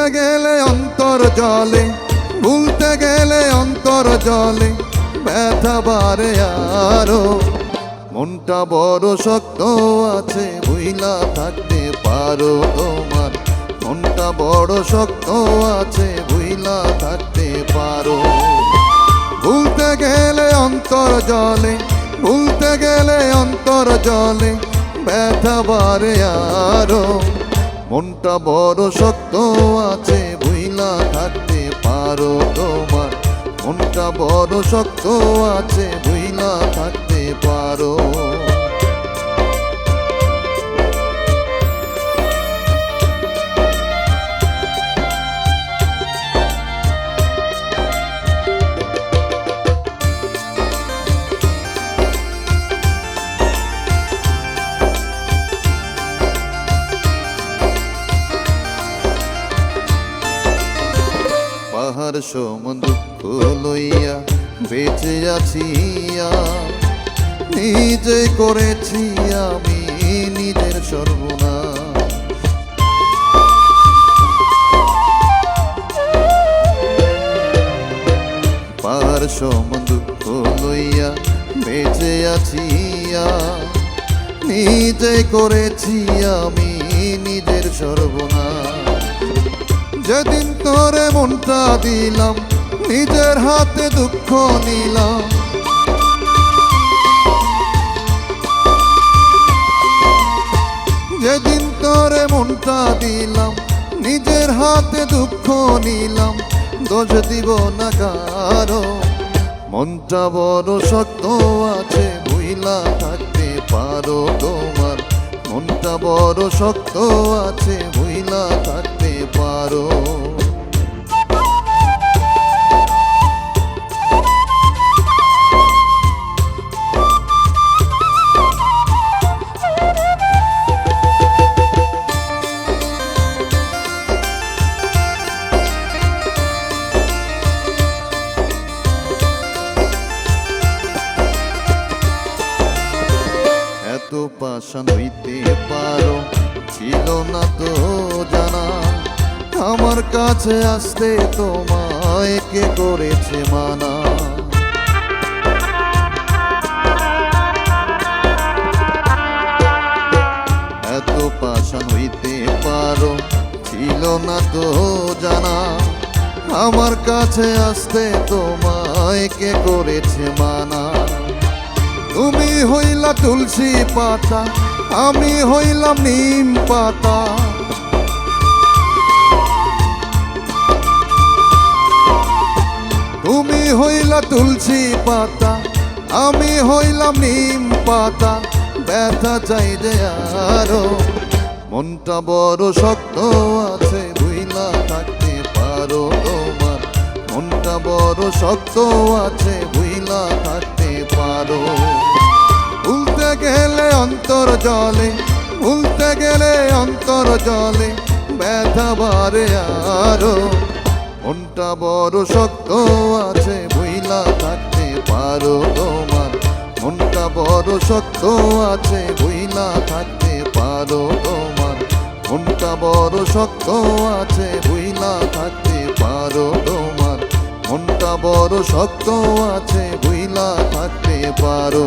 ভুলতে গেলে অন্তর জলে, ভুলতে গেলে অন্তর জলে, ব্যথা বারে আরও। মনটা বড় শক্ত আছে, বুইলা থাকতে পারো তোমার। মনটা বড় শক্ত আছে, বুইলা থাকতে পারো। ভুলতে গেলে অন্তর জলে, ভুলতে গেলে অন্তর জলে, ব্যথা বারে আরও। মনটা বড় শক্ত আছে, বুইলা থাকতে পারো তোমার। মনটা বড় শক্ত আছে, বুইলা থাকতে পারো। পাহাড় সমান দুঃখ লইয়া বেঁচে আছি নিজে করেছি আমি নিজের সর্বনা পার সমান দুঃখ লইয়া বেঁচে আছি নিজে করেছি আমি নিজের সর্বনা যেদিন তোরে মনটা দিলাম, নিজের হাতে দুঃখ নিলাম। যেদিন তোরে মনটা দিলাম, নিজের হাতে দুঃখ নিলাম, দোষ দিব না কারও। মনটা বড় শক্ত আছে বুইলা থাকতে পারো তোমার। মনটা বড় শক্ত আছে বুইলা থাকতে পারো। এত পাশান হইতে পারো ছিল না তো আমার কাছে আসতে তোমায় কে করেছে মানা? এত পাশান হইতে পারো, ছিল না তো জানা। আমার কাছে আসতে তোমায় কে করেছে মানা? তুমি হইলা তুলসী পাতা, আমি হইলাম নিম পাতা। হইলা তুলসী পাতা, আমি হইলাম নিম পাতা। ব্যথা চাই যে আরও, মনটা বড় শক্ত আছে বুইলা থাকতে পারো তোমার। মনটা বড় শক্ত আছে বুইলা থাকতে পারো। ভুলতে গেলে অন্তর জলে, ভুলতে গেলে অন্তর জলে, ব্যথা বারে আরও। মনটা বড় শক্ত আছে, বুইলা থাকতে পারো তোমার। মনটা বড় শক্ত আছে, বুইলা থাকতে পারো তোমার। মনটা বড় শক্ত আছে, বুইলা থাকতে পারো তোমার। মনটা বড় শক্ত আছে, বুইলা থাকতে পারো।